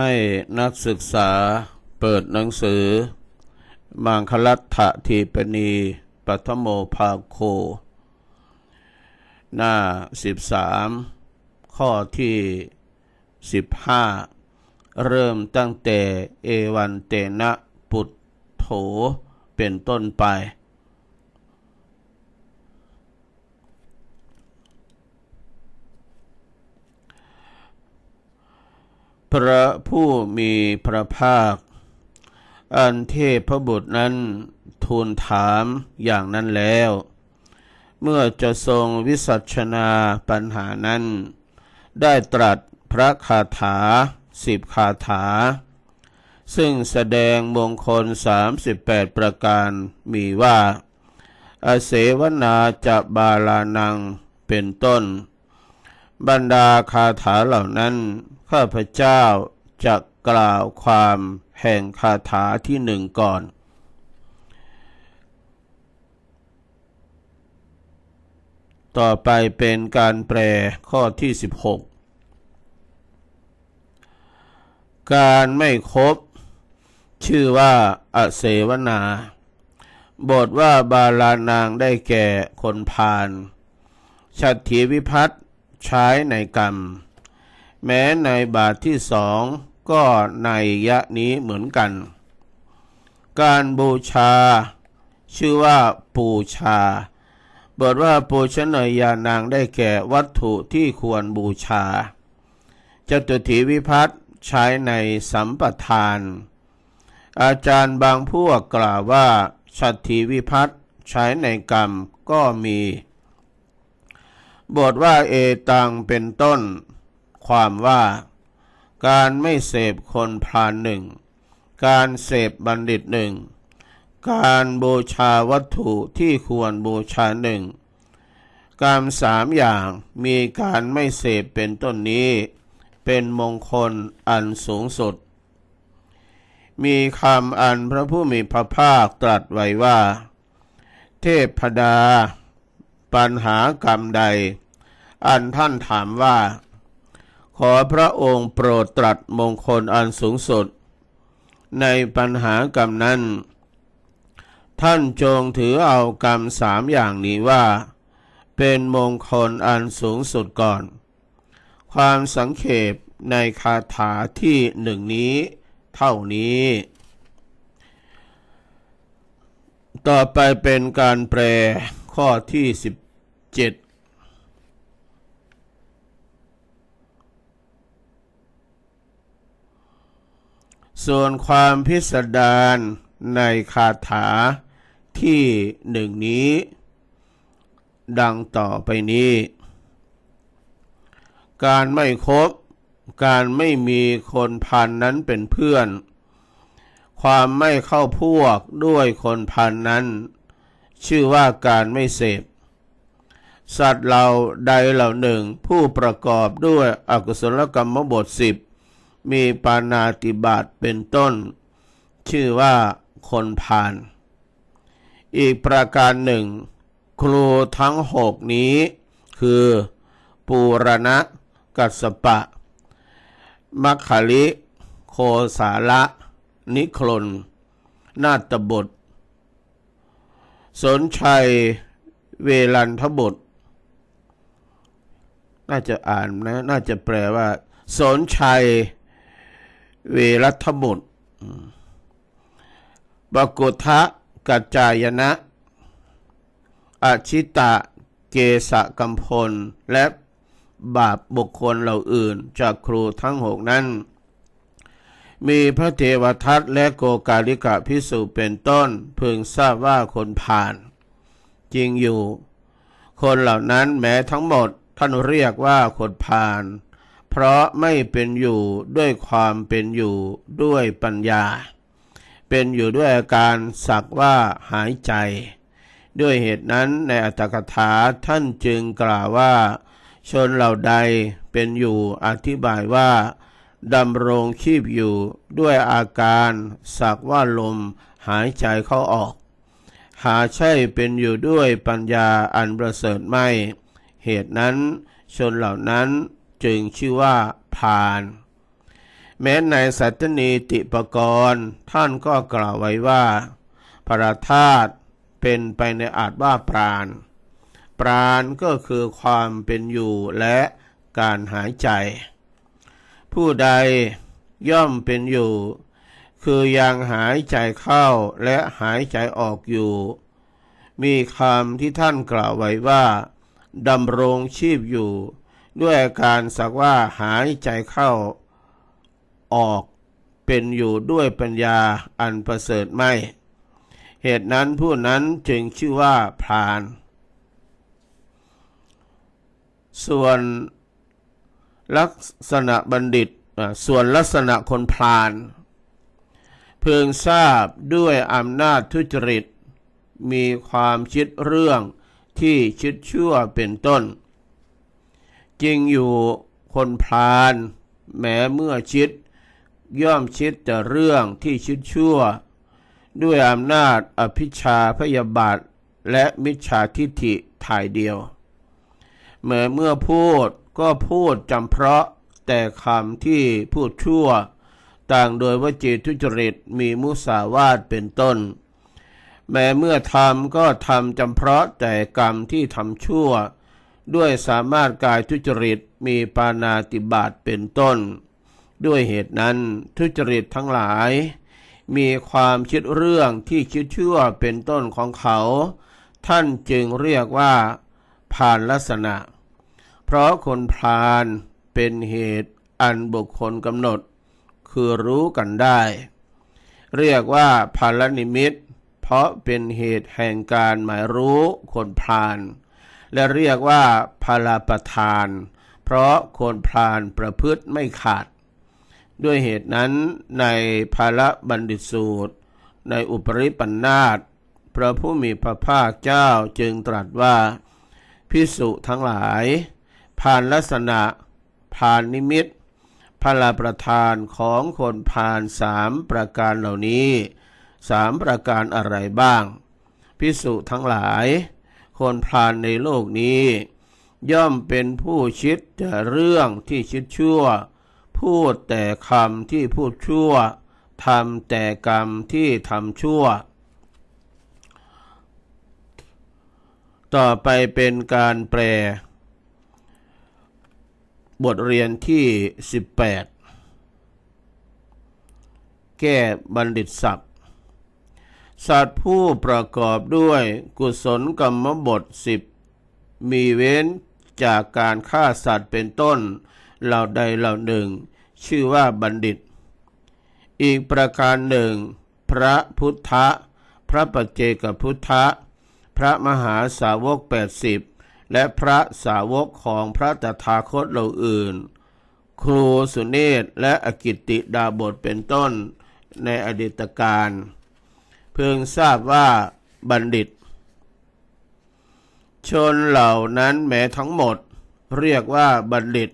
ให้นักศึกษาเปิดหนังสือ มังคลัตถทีปณีปัทโมภาโค หน้า 13 ข้อที่ 15 เริ่มตั้งแต่เอวันเตนะปุตโถเป็นต้นไป พระผู้มีพระภาค อันเทพบุตรนั้นทูลถามอย่างนั้นแล้ว เมื่อจะทรงวิสัชนาปัญหานั้น ได้ตรัสพระคาถาสิบคาถา ซึ่งแสดงมงคล 38 ประการมีว่าอาเสวนาจะบาลานังเป็นต้น บรรดาคาถาเหล่านั้น ข้าพเจ้าจะกล่าวความแห่งคาถาที่หนึ่งก่อน ต่อไปเป็นการแปลข้อที่ 16 การไม่ครบ ชื่อว่าอเสวนาบทว่าบาลานางได้แก่คนพาลชัตถีวิพัตน์ ใช้ในกรรม แม้ในบาทที่สองก็ในยะนี้เหมือนกัน การบูชา ชื่อว่าปูชาบทว่าปูชนยานางได้แก่วัตถุที่ควรบูชาจตุถีวิพัตน์ใช้ในสัมปทาน อาจารย์บางพวกกล่าวว่าชัตถีวิพัตน์ใช้ในกรรมก็มี บทว่าเอตังเป็นต้น ความว่า การไม่เสพคนพาลหนึ่ง การเสพบัณฑิตหนึ่ง การบูชาวัตถุที่ควรบูชาหนึ่ง การสามอย่างมีการไม่เสพเป็นต้นนี้ เป็นมงคลอันสูงสุด มีคำอันพระผู้มีพระภาคตรัสไว้ว่า เทพดา ปัญหากรรมใด อันท่านถามว่า ขอพระองค์โปรดตรัสมงคลอันสูงสุด ในปัญหากรรมนั้น ท่านจงถือเอากรรมสามอย่างนี้ว่า เป็นมงคลอันสูงสุดก่อน ความสังเขปในคาถาที่หนึ่งนี้ เท่านี้ ต่อไปเป็นการแปล ข้อที่17ส่วนความพิสดารในคาถาที่หนึ่งนี้ ดังต่อไปนี้ การไม่คบ การไม่มีคนพันนั้นเป็นเพื่อน ความไม่เข้าพวกด้วยคนพันนั้น ชื่อว่าการไม่เสพ สัตว์เราใดเหล่าหนึ่งผู้ประกอบด้วยอกุศลกรรมบทสิบมีปานาติบาตเป็นต้น ชื่อว่าคนพาลอีกประการหนึ่ง ครูทั้งหกนี้ คือ ปูรณะ กัสสปะ มัคคลิ โคสาละ นิคลนนาตบท สนชัยเวลันทบุตรน่าจะอ่านนะ น่าจะแปลว่า สนชัยเวรัทบุตรบกุทะกัจจายนะอาชิตะเกสะกัมพล และบาปบุคคลเหล่าอื่น จากครูทั้งหกนั้น มีพระเทวทัตและโกกาลิกะพิสุเป็นต้นพึงทราบว่าคนผ่าน จริงอยู่ คนเหล่านั้นแม้ทั้งหมดท่านเรียกว่าคนผ่าน เพราะไม่เป็นอยู่ด้วยความเป็นอยู่ด้วยปัญญา เป็นอยู่ด้วยอาการสักว่าหายใจ ด้วยเหตุนั้นในอัตถกถาท่านจึงกล่าวว่า ชนเหล่าใดเป็นอยู่อธิบายว่า ดำรงชีพอยู่ด้วยอาการสักว่าลมหายใจเข้าออก หาใช่เป็นอยู่ด้วยปัญญาอันประเสริฐไม่ เหตุนั้นชนเหล่านั้นจึงชื่อว่าพาน แม้ในสัตตนีติปกรณ์ท่านก็กล่าวไว้ว่า พระธาตุเป็นไปในอาจว่าปราณ ปราณก็คือความเป็นอยู่และการหายใจ ผู้ใดย่อมเป็นอยู่ คือยังหายใจเข้าและหายใจออกอยู่ มีคำที่ท่านกล่าวไว้ว่าดำรงชีพอยู่ ด้วยการสักว่าหายใจเข้า ออกเป็นอยู่ด้วยปัญญาอันประเสริฐไม่ เหตุนั้นผู้นั้นจึงชื่อว่าพราน ส่วน ลักษณะบัณฑิตส่วนลักษณะคนพรานเพึงทราบด้วยอำนาจทุจริต มีความคิดเรื่องที่คิดชั่วเป็นต้น จริงอยู่คนพรานแม้เมื่อคิด ย่อมคิดแต่เรื่องที่คิดชั่ว ด้วยอำนาจอภิชาพยาบาท และมิจฉาทิฏฐิถ่ายเดียวเมื่อเมื่อพูด ก็พูดจำเพาะแต่คำที่พูดชั่ว ต่างโดยวจีทุจริตมีมุสาวาทเป็นต้น แม้เมื่อทำก็ทำจำเพาะแต่กรรมที่ทำชั่ว ด้วยสามารถกายทุจริตมีปานาติบาตเป็นต้น ด้วยเหตุนั้นทุจริตทั้งหลาย มีความคิดเรื่องที่คิดชั่วเป็นต้นของเขา ท่านจึงเรียกว่าผ่านลักษณะ เพราะคนพาลเป็นเหตุอันบุคคลกำหนด คือรู้กันได้ เรียกว่าพาลนิมิต เพราะเป็นเหตุแห่งการหมายรู้คนพาลและเรียกว่าพาลาประทาน เพราะคนพาลประพฤติไม่ขาด ด้วยเหตุนั้นในภาระบัณฑิตสูตร ในอุปริปันธาตพระผู้มีพระภาคเจ้าจึงตรัสว่าพิสุทั้งหลาย ผ่านลักษณะ ผ่านนิมิตพลาประธานของคนผ่านสามประการเหล่านี้สามประการอะไรบ้าง พิสุทั้งหลาย คนผ่านในโลกนี้ ย่อมเป็นผู้ชิดแต่เรื่องที่ชิดชั่ว พูดแต่คำที่พูดชั่วทำแต่กรรมที่ทำชั่ว ต่อไปเป็นการแปล บทเรียนที่ 18 แก้บัณฑิตศัพท์สัตว์ผู้ประกอบด้วยกุศลกรรมบทสิบมีเว้นจากการฆ่าสัตว์เป็นต้น เหล่าใดเหล่าหนึ่ง ชื่อว่าบัณฑิต อีกประการหนึ่ง พระพุทธ พระปัจเจกพุทธะพระมหาสาวก 80 และพระสาวกของพระตถาคตเหล่าอื่น ครูสุเนศและอกิตติดาบทเป็นต้นในอดีตการ เพิ่งทราบว่าบัณฑิต ชนเหล่านั้นแม้ทั้งหมดเรียกว่าบัณฑิต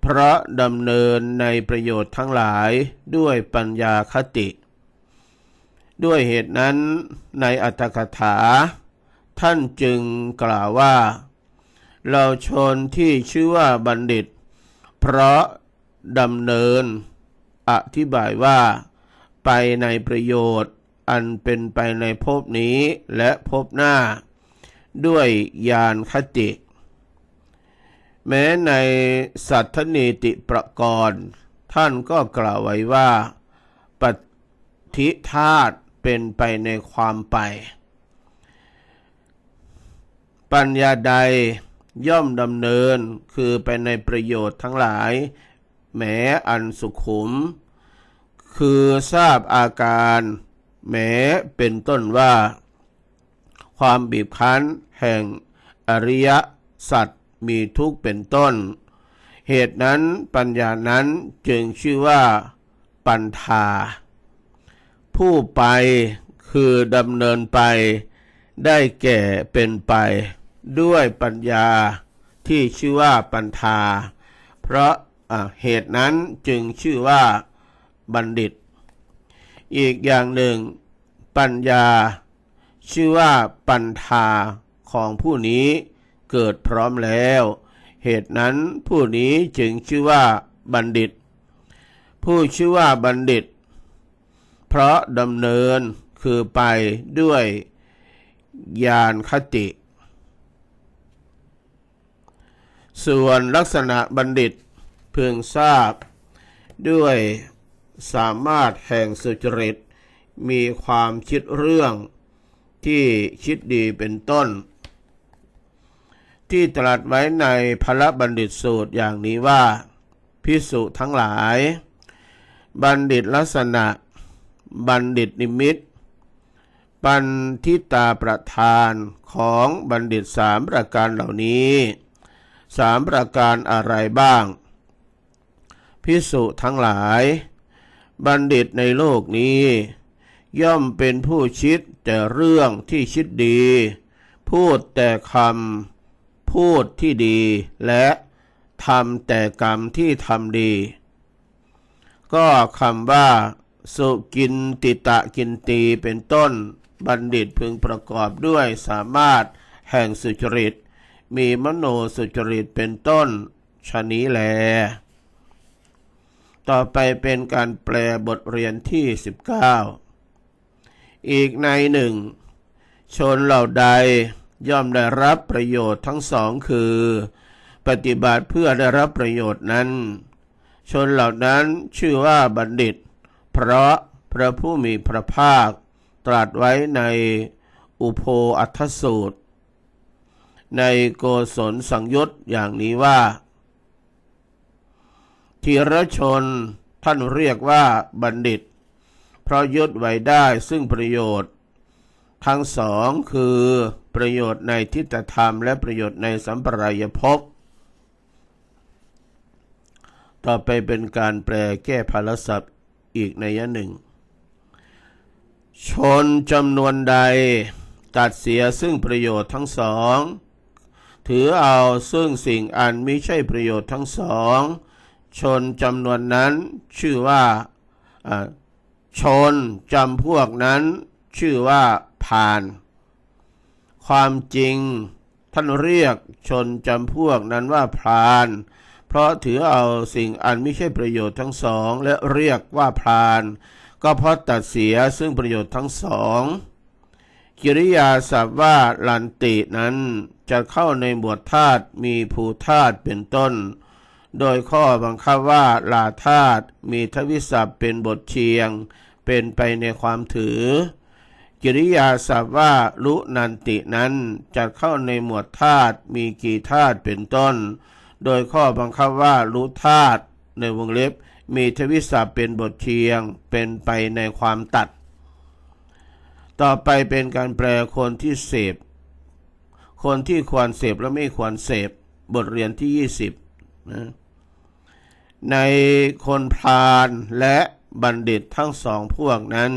เพราะดำเนินในประโยชน์ทั้งหลายด้วยปัญญาคติ ด้วยเหตุนั้นในอัตถกถา ท่านจึงกล่าวว่า เราชนที่ชื่อว่าบัณฑิต เพราะดำเนิน อธิบายว่า ไปในประโยชน์ อันเป็นไปในภพนี้และภพหน้า ด้วยญาณคติ แม้ในสัทธนีติประกรณ์ ท่านก็กล่าวไว้ว่า ปฏิธาตเป็นไปในความไป ปัญญาใด ย่อมดำเนินคือไปในประโยชน์ทั้งหลาย แม้อันสุขุม คือทราบอาการ แม้เป็นต้นว่า ความบีบคั้น แห่งอริยสัจมีทุกเป็นต้น เหตุนั้นปัญญานั้นจึงชื่อว่าปัญธาผู้ไปคือดำเนินไป ได้แก่เป็นไป ด้วยปัญญาที่ชื่อว่าปัญธาเพราะเหตุนั้นจึงชื่อว่าบัณฑิต อีกอย่างหนึ่ง ปัญญา ชื่อว่าปัญธาของผู้นี้เกิดพร้อมแล้ว เหตุนั้นผู้นี้จึงชื่อว่าบัณฑิต ผู้ชื่อว่าบัณฑิต เพราะดำเนินคือไปด้วยญาณคติ ส่วนลักษณะบัณฑิตพึงทราบ ด้วยสามารถแห่งสุจริต มีความคิดเรื่องที่คิดดีเป็นต้น ที่ตรัสไว้ในพระบัณฑิตสูตรอย่างนี้ว่าพิสุทั้งหลาย บัณฑิตลักษณะ บัณฑิตนิมิตปันทิตาประธานของบัณฑิตสามประการเหล่านี้ สามประการอะไรบ้าง พิสุทั้งหลาย บัณฑิตในโลกนี้ ย่อมเป็นผู้คิดแต่เรื่องที่คิดดี พูดแต่คำพูดที่ดี และทำแต่กรรมที่ทำดี ก็คำว่า สุกินติตะกินตีเป็นต้น บัณฑิตพึงประกอบด้วยสามารถแห่งสุจริต มีมโนสุจริตเป็นต้นชะนี้แล ต่อไปเป็นการแปลบทเรียนที่ 19 อีกในหนึ่ง ชนเหล่าใดย่อมได้รับประโยชน์ทั้งสองคือ ปฏิบัติเพื่อได้รับประโยชน์นั้น ชนเหล่านั้นชื่อว่าบัณฑิต เพราะพระผู้มีพระภาค ตรัสไว้ในอุโพอัทสูตร ในโกศลสังยุตอย่างนี้ว่าทีรชนท่านเรียกว่าบัณฑิต เพราะยึดไว้ได้ซึ่งประโยชน์ ทั้งสองคือประโยชน์ในทิฏฐธรรมและประโยชน์ในสัมปรายภพต่อไปเป็นการแปลแก้พาลศัพท์อีกในยะหนึ่ง ชนจำนวนใดตัดเสียซึ่งประโยชน์ทั้งสอง ถือเอาซึ่งสิ่งอันไม่ใช่ประโยชน์ทั้งสอง ชนจำนวนนั้นชื่อว่าชนจำพวกนั้นชื่อว่าพาน ความจริงท่านเรียกชนจำพวกนั้นว่าพราน เพราะถือเอาสิ่งอันไม่ใช่ประโยชน์ทั้งสอง และเรียกว่าพราน ก็เพราะตัดเสียซึ่งประโยชน์ทั้งสอง กิริยาศัพท์ว่าลันตินั้น จะเข้าในหมวดธาตุมีภูธาตุเป็นต้น โดยข้อบังคับว่าลาธาตุมีทวิศัพท์เป็นบทเชียง เป็นไปในความถือ กิริยาศัพท์ว่าลุนันตินั้นจะเข้าในหมวดธาตุมีกี่ธาตุเป็นต้น โดยข้อบังคับว่าลุธาตุในวงเล็บมีทวิศัพท์เป็นบทเชียง เป็นไปในความตัด ต่อไปเป็นการแปลคนที่เสพ คนที่ควรเสพและไม่ควรเสพบทเรียนที่ 20นะในคนพาลและบัณฑิตทั้งสองพวกนั้น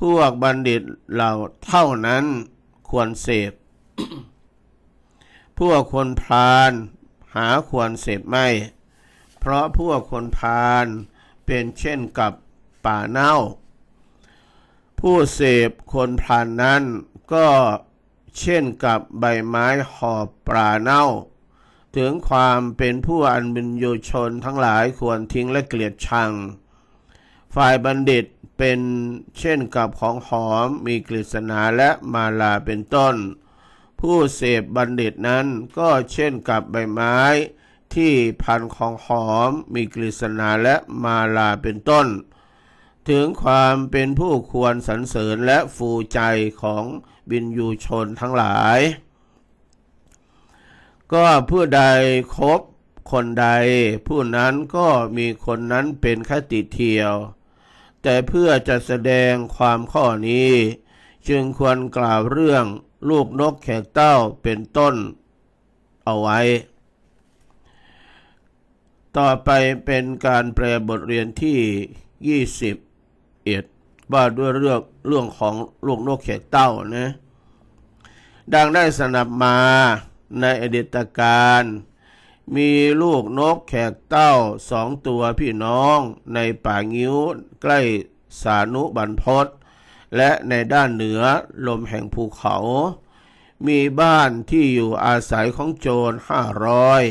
พวกบัณฑิตเหล่าเท่านั้นควรเสพ พวกคนพาลหาควรเสพไม่ เพราะพวกคนพาลเป็นเช่นกับป่าเน่า ผู้เสพคนพาลนนั้นก็ เช่นกับใบไม้หอบปลาเน่า ถึงความเป็นผู้อันบินโยชนทั้งหลายควรทิ้งและเกลียดชัง ฝ่ายบัณฑิตเป็นเช่นกับของหอมมีกฤษณาและมาลาเป็นต้น ผู้เสพบัณฑิตนั้นก็เช่นกับใบไม้ที่พันของหอมมีกฤษณาและมาลาเป็นต้น ถึงความเป็นผู้ควรสรรเสริญและฟูใจของบินยูชนทั้งหลาย ก็ผู้ใดคบคนใด ผู้นั้นก็มีคนนั้นเป็นคติเทียว แต่เพื่อจะแสดงความข้อนี้ จึงควรกล่าวเรื่องลูกนกแขกเต้าเป็นต้นเอาไว้ ต่อไปเป็นการแปลบทเรียนที่ 20 เอ็ดว่าด้วยเรื่องเรื่องของลูกนกแขกเต้านะดังได้สนับมาในอดีตการ มีลูกนกแขกเต้าสองตัวพี่น้องในป่างิ้วใกล้สานุบันพศและในด้านเหนือลมแห่งภูเขา มีบ้านที่อยู่อาศัยของโจรห้าร้อย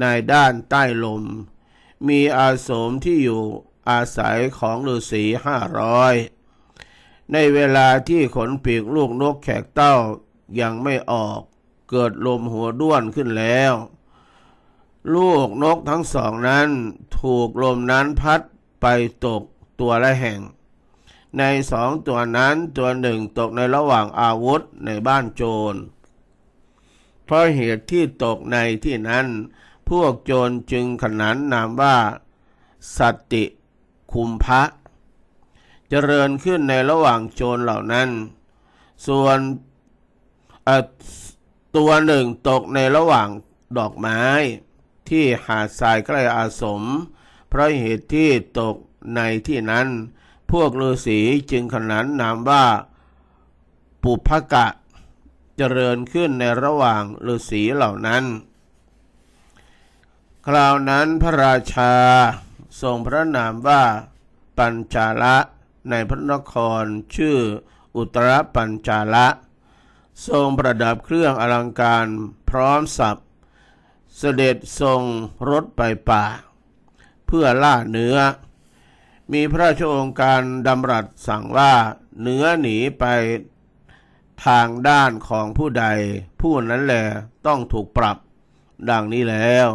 ในด้านใต้ลม มีอาสมที่อยู่ อาศัยของฤาษีห้าร้อยในเวลาที่ขนปีกลูกนกแขกเต้ายังไม่ออกเกิดลมหัวด้วนขึ้นแล้ว ลูกนกทั้งสองนั้นถูกลมนั้นพัดไปตกตัวละแห่ง ในสองตัวนั้นตัวหนึ่งตกในระหว่างอาวุธในบ้านโจร เพราะเหตุที่ตกในที่นั้น พวกโจรจึงขนานนามว่า สัตติ คุมพระ เจริญขึ้นในระหว่างโจรเหล่านั้น ส่วนตัวหนึ่งตกในระหว่างดอกไม้ ที่หาดทรายใกล้อาสม เพราะเหตุที่ตกในที่นั้น พวกฤาษีจึงขนานนามว่า ปุพกะ เจริญขึ้นในระหว่างฤาษีเหล่านั้น คราวนั้นพระราชา ทรงพระนามว่าปัญจาละในพระนครชื่ออุตรปัญจาละ ทรงประดับเครื่องอลังการพร้อมสับเสด็จทรงรถไปป่า เพื่อล่าเนื้อ มีพระราชโองการดำรัสสั่งว่าเนื้อหนีไปทางด้านของผู้ใด ผู้นั้นแหละต้องถูกปรับ ดังนี้แล้ว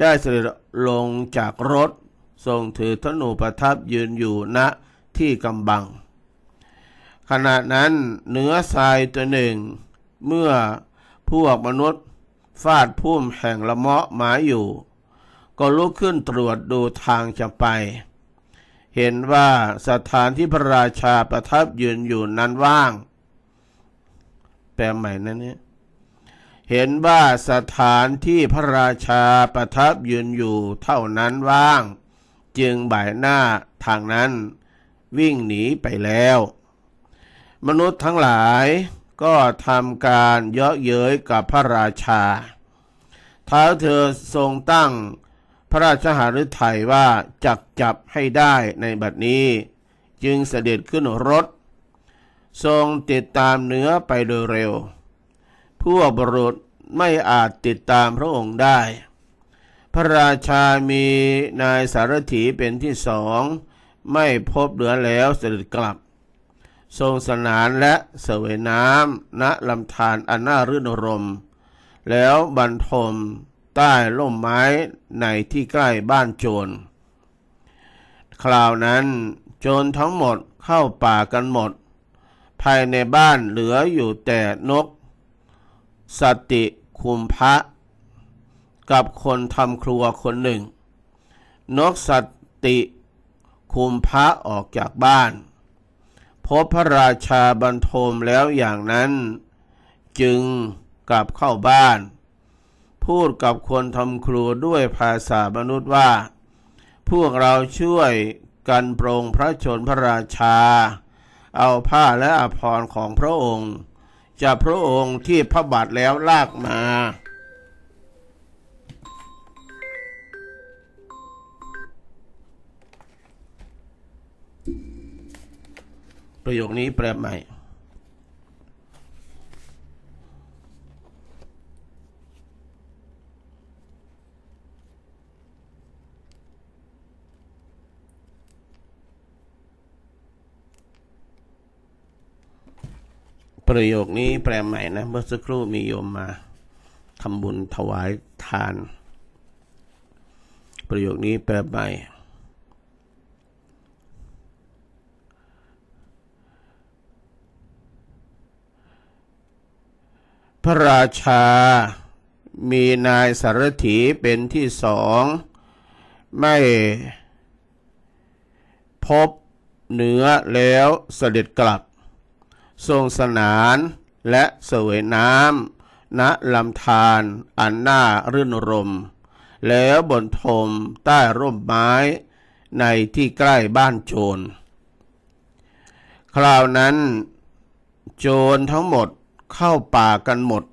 ได้เสด็จลงจากรถ ทรงถือธนูประทับยืนอยู่ณที่กำบัง ขณะนั้นเนื้อทรายตัวหนึ่ง เมื่อพวกมนุษย์ฟาดพุ่มแห่งละเมาะหมายอยู่ ก็ลุกขึ้นตรวจดูทางจะไป เห็นว่าสถานที่พระราชาประทับยืนอยู่นั้นว่าง แปลใหม่นะเนี่ยเห็นว่าสถานที่พระราชาประทับยืนอยู่เท่านั้นว่าง จึงบ่ายหน้าทางนั้น วิ่งหนีไปแล้ว มนุษย์ทั้งหลายก็ทำการเยาะเย้ยกับพระราชา ท้าเธอทรงตั้งพระราชหฤทัยว่าจักจับให้ได้ในบัดนี้ จึงเสด็จขึ้นรถ ทรงติดตามเนื้อไปโดยเร็วพวกบรุษไม่อาจติดตามพระองค์ได้ พระราชามีนายสารถีเป็นที่สอง ไม่พบเหลือแล้วเสด็จกลับ ทรงสนานและเสวยน้ำณลำธารอันน่ารื่นรม แล้วบรรทมใต้ร่มไม้ในที่ใกล้บ้านโจร คราวนั้นโจรทั้งหมดเข้าป่ากันหมด ภายในบ้านเหลืออยู่แต่นก สติคุมพระ กับคนทำครัวคนหนึ่ง นกสติคุมพระออกจากบ้าน พบพระราชาบรรทมแล้วอย่างนั้น จึงกลับเข้าบ้าน พูดกับคนทำครัวด้วยภาษามนุษย์ว่า พวกเราช่วยกันโปรงพระชนพระราชา เอาผ้าและอภรณ์ของพระองค์จากพระองค์ที่พระบาทแล้วลากมา ประโยคนี้แปลใหม่ ประโยคนี้แปลใหม่นะ เมื่อสักครู่มีโยมมาทำบุญถวายทาน ประโยคนี้แปลใหม่ พระราชา มีนายสารถีเป็นที่สอง ไม่พบเนื้อแล้วเสด็จกลับ ทรงสนานและเสวยน้ำณลำธารอันน่ารื่นรม แล้วบนทมใต้ร่มไม้ในที่ใกล้บ้านโจร คราวนั้น โจรทั้งหมด เข้าป่ากันหมด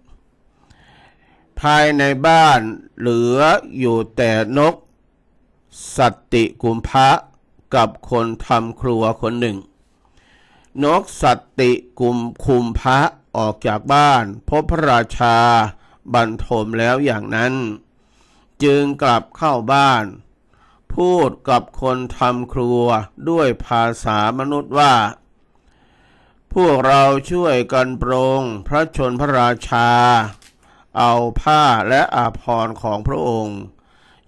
ภายในบ้านเหลืออยู่แต่นก สัตติกุมภะกับคนทำครัวคนหนึ่ง นกสัตติกุมคุมพระออกจากบ้าน พบพระราชาบรรทมแล้วอย่างนั้น จึงกลับเข้าบ้าน พูดกับคนทำครัวด้วยภาษามนุษย์ว่า พวกเราช่วยกันโปรงพระชนพระราชา เอาผ้าและอาภรณ์ของพระองค์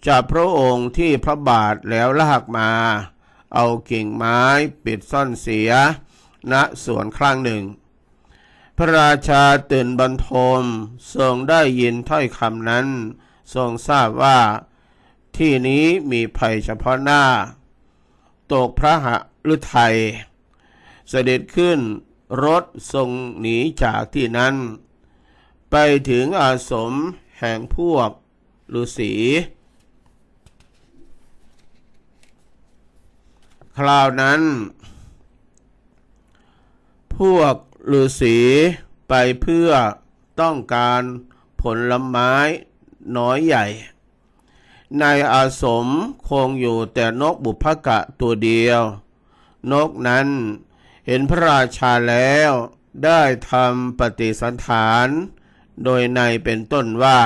จับพระองค์ที่พระบาทแล้วลากมา เอากิ่งไม้ปิดซ่อนเสีย ณสวนครั้งหนึ่ง พระราชาตื่นบรรทมทรงได้ยินถ้อยคำนั้น ทรงทราบว่า ที่นี้มีภัยเฉพาะหน้า ตกพระหฤทัยเสด็จขึ้น รถทรงหนีจากที่นั้น ไปถึงอาสมแห่งพวกฤาษีคราวนั้น พวกฤาษีไปเพื่อต้องการผลไม้น้อยใหญ่ ในอาสมคงอยู่แต่นกบุพกะตัวเดียว นกนั้น เห็นพระราชาแล้วได้ทำปฏิสันฐาน โดยในเป็นต้นว่า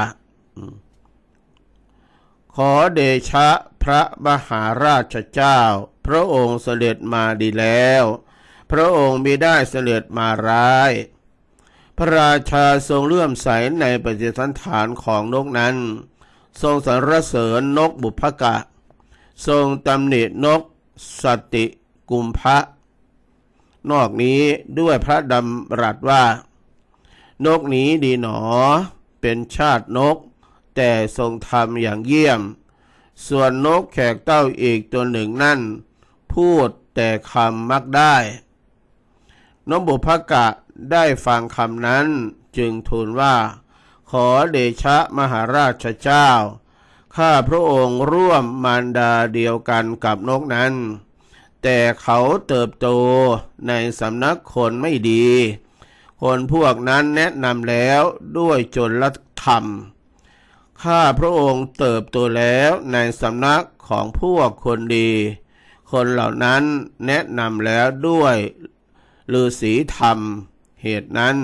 ขอเดชะพระมหาราชเจ้า พระองค์เสด็จมาดีแล้ว พระองค์มิได้เสด็จมาร้าย พระราชาทรงเลื่อมใสในปฏิสันฐานของนกนั้น ทรงสรรเสริญนกบุพกะ ทรงตำหนินกสติกุมภะ นอกนี้ด้วยพระดำรัสว่า นกนี้ดีหนอ เป็นชาตินก แต่ทรงทำอย่างเยี่ยม ส่วนนกแขกเต้าอีกตัวหนึ่งนั่น พูดแต่คำมักได้นกบุพกะได้ฟังคำนั้นจึงทูลว่า ขอเดชะมหาราชเจ้า ข้าพระองค์ร่วมมารดาเดียวกันกับนกนั้น แต่เขาเติบโตในสำนักคนไม่ดี คนพวกนั้นแนะนำแล้วด้วยจนลธรรม ข้าพระองค์เติบโตแล้วในสำนักของพวกคนดี คนเหล่านั้นแนะนำแล้วด้วยฤาษีธรรม เหตุนั้น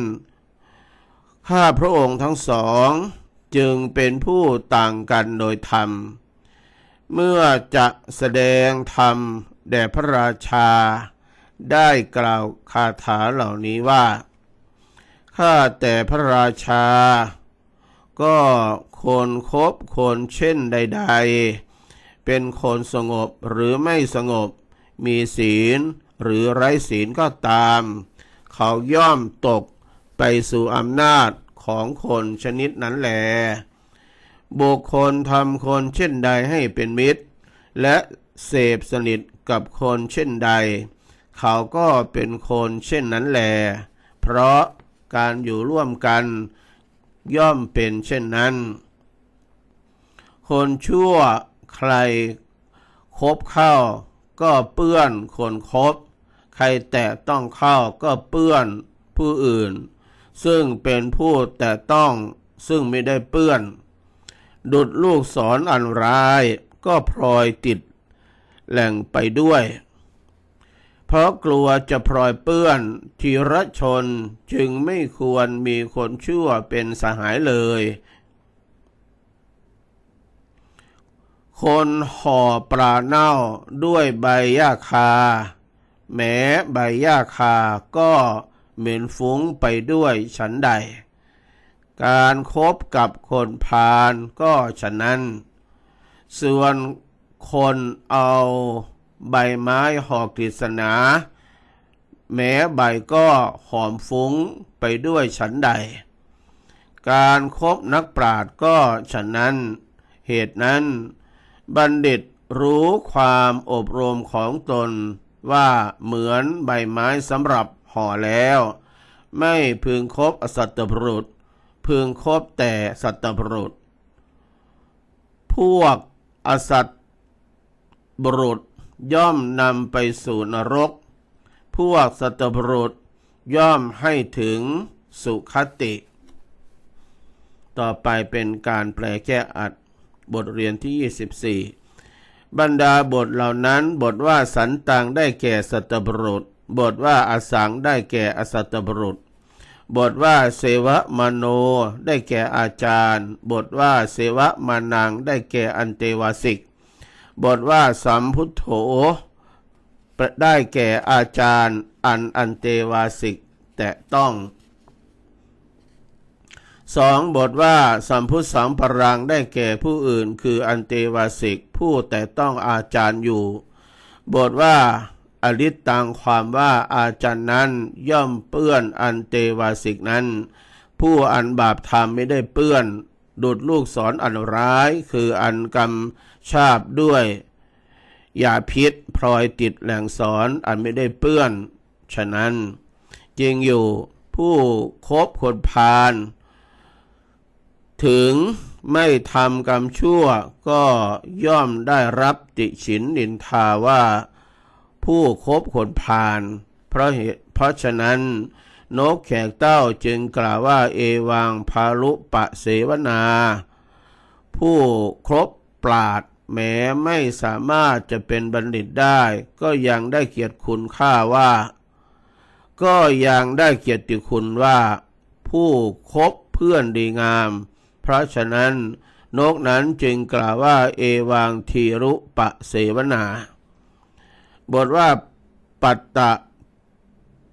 ข้าพระองค์ทั้งสองจึงเป็นผู้ต่างกันโดยธรรม เมื่อจะแสดงธรรม แด่พระราชา ได้กล่าวคาถาเหล่านี้ว่า ข้าแต่พระราชา ก็คนคบคนเช่นใด ๆ เป็นคนสงบหรือไม่สงบ มีศีลหรือไร้ศีลก็ตาม เขาย่อมตกไปสู่อำนาจของคนชนิดนั้นแหลบุคคลทำคนเช่นใดให้เป็นมิตร และเสพสนิท กับคนเช่นใด เขาก็เป็นคนเช่นนั้นแหลเพราะการอยู่ร่วมกันย่อมเป็นเช่นนั้น คนชั่วใครคบเข้า ก็เปื้อนคนคบ ใครแตะต้องเข้าก็เปื้อนผู้อื่น ซึ่งเป็นผู้แตะต้องซึ่งไม่ได้เปื้อน ดุดลูกศรออันร้ายก็พลอยติด แหล่งไปด้วย เพราะกลัวจะพลอยเปื้อนทีรชนจึงไม่ควรมีคนชั่วเป็นสหายเลย คนห่อปลาเน่าด้วยใบหญ้าคา แม้ใบหญ้าคาก็เหม็นฟุ้งไปด้วยฉันใด การครบกับคนพาลก็ฉะนั้น ส่วน คนเอาใบไม้ห่อกฤษณา แม้ใบก็หอมฟุ้งไปด้วยฉันใด การครบนักปราชญ์ก็ฉะนั้น เหตุนั้น บัณฑิตรู้ความอบรมของตนว่าเหมือนใบไม้สำหรับห่อแล้ว ไม่พึงคบอสัตตบรุษ พึงคบแต่สัตตบรุษ พวกอสัต บรุษย่อมนำไปสู่นรก พวกสัตบรุษย่อมให้ถึงสุขติ ต่อไปเป็นการแปลแก้อัดบทเรียนที่ 24 บรรดาบทเหล่านั้นบทว่าสันตังได้แก่สัตบรุษ บทว่าอสังได้แก่อสัตบรุษ บทว่าเสวะมโนได้แก่อาจารย์ บทว่าเสวะมานังได้แก่อันเตวาสิก บทว่าสัมพุทโธได้แก่อาจารย์อันอันเตวาสิก แต่ต้องสองบทว่าสัมพุทธสัมปรังได้แก่ผู้อื่นคืออันเตวาสิกผู้แต่ต้องอาจารย์อยู่ บทว่าอริตตังความว่าอาจารย์นั้นย่อมเปื้อนอันเตวาสิกนั้น ผู้อันบาปธรรมไม่ได้เปื้อนดุดลูกศรออันร้ายคืออันกรรม ชาบด้วยยาพิษพลอยติดแหล่งสอนอันไม่ได้เปื้อน ฉะนั้นจริงอยู่ผู้คบคนพาลถึงไม่ทำกรรมชั่วก็ย่อมได้รับติฉินนินทาว่าผู้คบคนพาลเพราะเหตุเพราะฉะนั้น นกแขกเต้าจึงกล่าวว่าเอวังพาลุปะเสวนา ผู้ครบปราด แม้ไม่สามารถจะเป็นบัณฑิตได้ ก็ยังได้เกียรติคุณค่าว่า ก็ยังได้เกียรติคุณว่า ผู้คบเพื่อนดีงาม เพราะฉะนั้น นกนั้นจึงกล่าวว่าเอวังทีรุปะเสวนา บทว่าปัตตะ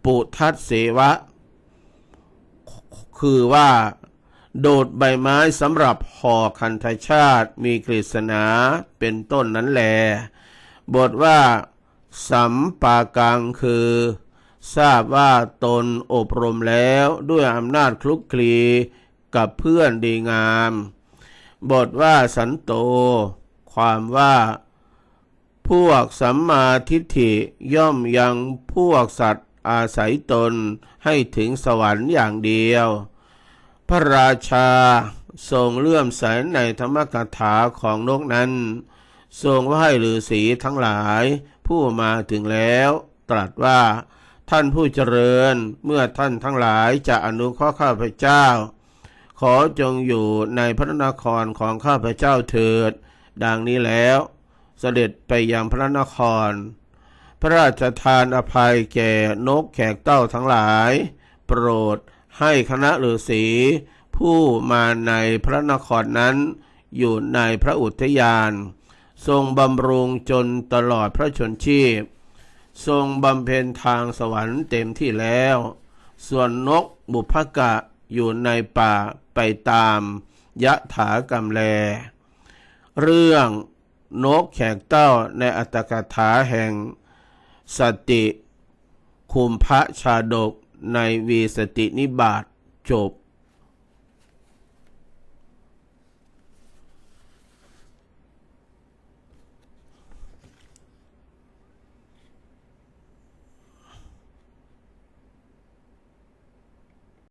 ปุทัสเสวะ คือว่า โดดใบไม้สำหรับห่อคันธชาติมีกฤษณาเป็นต้นนั้นแล บทว่า สัมปากังคือ ทราบว่าตนอบรมแล้วด้วยอำนาจคลุกคลีกับเพื่อนดีงาม บทว่าสันโต ความว่า พวกสัมมาทิฏฐิย่อมยังพวกสัตว์อาศัยตนให้ถึงสวรรค์อย่างเดียว ระราชาทรงเลื่อมใสในธรรมกถาของนกนั้น ทรงไหว้ฤาษีทั้งหลาย ผู้มาถึงแล้ว ตรัสว่า ท่านผู้เจริญเมื่อท่านทั้งหลายจะอนุเคราะห์ข้าพเจ้า ขอจงอยู่ในพระนครของข้าพเจ้าเถิด ดังนี้แล้ว เสด็จไปยังพระนคร พระราชทานอภัยแก่นกแขกเต้าทั้งหลาย โปรด ให้คณะฤาษีผู้มาในพระนครนั้น อยู่ในพระอุทยาน ทรงบำรุงจนตลอดพระชนชีพ ทรงบำเพ็ญทางสวรรค์เต็มที่แล้ว ส่วนนกบุพกะอยู่ในป่าไปตามยะถากรรมแล เรื่องนกแขกเต้าในอัตถกถาแห่ง สติคุมพระชาดก ในวีสตินิบาตจบ